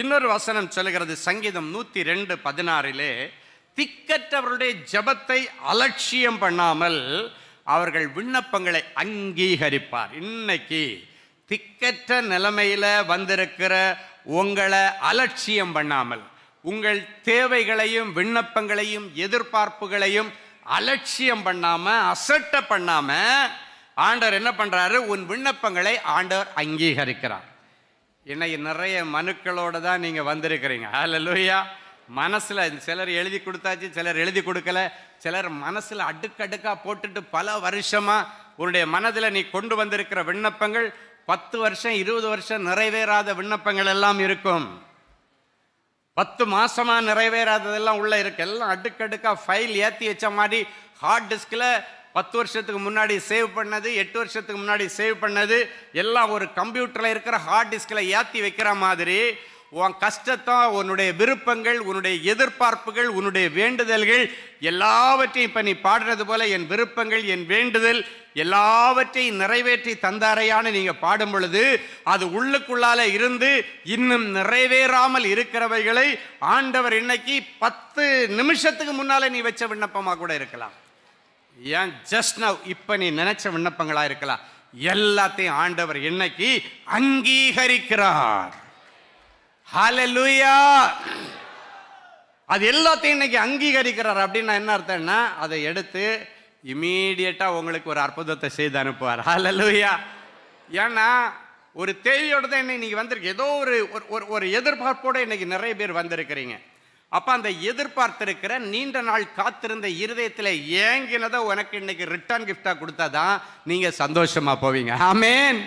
இன்னொரு வசனம் சொல்லுகிறது சங்கீதம் நூற்றி ரெண்டு பதினாறிலே திக்கற்றவருடைய ஜெபத்தை அலட்சியம் பண்ணாமல் அவர்கள் விண்ணப்பங்களை அங்கீகரிப்பார். இன்னைக்கு திக்கற்ற நிலைமையில் வந்திருக்கிற உங்களை அலட்சியம் பண்ணாமல் உங்கள் தேவைகளையும் விண்ணப்பங்களையும் எதிர்பார்ப்புகளையும் அலட்சியம் பண்ணாமல் அசட்ட பண்ணாமல் ஆண்டவர் என்ன பண்ணுறாரு உன் விண்ணப்பங்களை ஆண்டவர் அங்கீகரிக்கிறார். இன்னைக்கு நிறைய மனுக்களோட தான் நீங்கள் வந்திருக்கிறீங்க. அதில் லூயா மனசில் சிலர் எழுதி கொடுத்தாச்சு சிலர் எழுதி கொடுக்கல. சிலர் மனசில் அடுக்கடுக்காக போட்டுட்டு பல வருஷமாக உன்னுடைய மனதில் நீ கொண்டு வந்திருக்கிற விண்ணப்பங்கள் பத்து வருஷம் இருபது வருஷம் நிறைவேறாத விண்ணப்பங்கள் எல்லாம் இருக்கும். பத்து மாதமாக நிறைவேறாததெல்லாம் உள்ளே இருக்கு. எல்லாம் அடுக்கடுக்காக ஃபைல் ஏற்றி வச்ச மாதிரி ஹார்ட் டிஸ்கில் பத்து வருஷத்துக்கு முன்னாடி சேவ் பண்ணது எட்டு வருஷத்துக்கு முன்னாடி சேவ் பண்ணது எல்லாம் ஒரு கம்ப்யூட்டரில் இருக்கிற ஹார்ட் டிஸ்கில் ஏற்றி வைக்கிற மாதிரி உன் கஷ்டத்தை உன்னுடைய விருப்பங்கள் உன்னுடைய எதிர்பார்ப்புகள் உன்னுடைய வேண்டுதல்கள் எல்லாவற்றையும் இப்போ நீ பாடுறது போல என் விருப்பங்கள் என் வேண்டுதல் எல்லாவற்றையும் நிறைவேற்றி தந்தாரையான்னு நீங்கள் பாடும் பொழுது அது உள்ளுக்குள்ளால இருந்து இன்னும் நிறைவேறாமல் இருக்கிறவைகளை ஆண்டவர் இன்னைக்கு பத்து நிமிஷத்துக்கு முன்னால் நீ வச்ச விண்ணப்பமாக கூட இருக்கலாம். ஏன் ஜஸ்ட் நவ் இப்போ நீ நினைச்ச விண்ணப்பங்களா இருக்கலாம். எல்லாத்தையும் ஆண்டவர் இன்னைக்கு அங்கீகரிக்கிறார். ஹalleluya அது எல்லாத்தையும் இன்னைக்கு அங்கீகரிக்கிறார் அப்படின்னா என்ன அர்த்தம்னா அதை எடுத்து இமீடியட்டாக உங்களுக்கு ஒரு அற்புதத்தை செய்து அனுப்புவார். ஹalleluya ஏன்னா ஒரு தேவையோட தான் இன்னைக்கு வந்திருக்கு. ஏதோ ஒரு ஒரு- ஒரு ஒரு இன்னைக்கு நிறைய பேர் வந்திருக்கிறீங்க. அப்போ அந்த எதிர்பார்த்திருக்கிற நீண்ட நாள் காத்திருந்த இருதயத்தில் ஏங்கினதை உனக்கு இன்னைக்கு ரிட்டர்ன் கிஃப்டா கொடுத்தாதான் நீங்கள் சந்தோஷமாக போவீங்க. ஆமேன்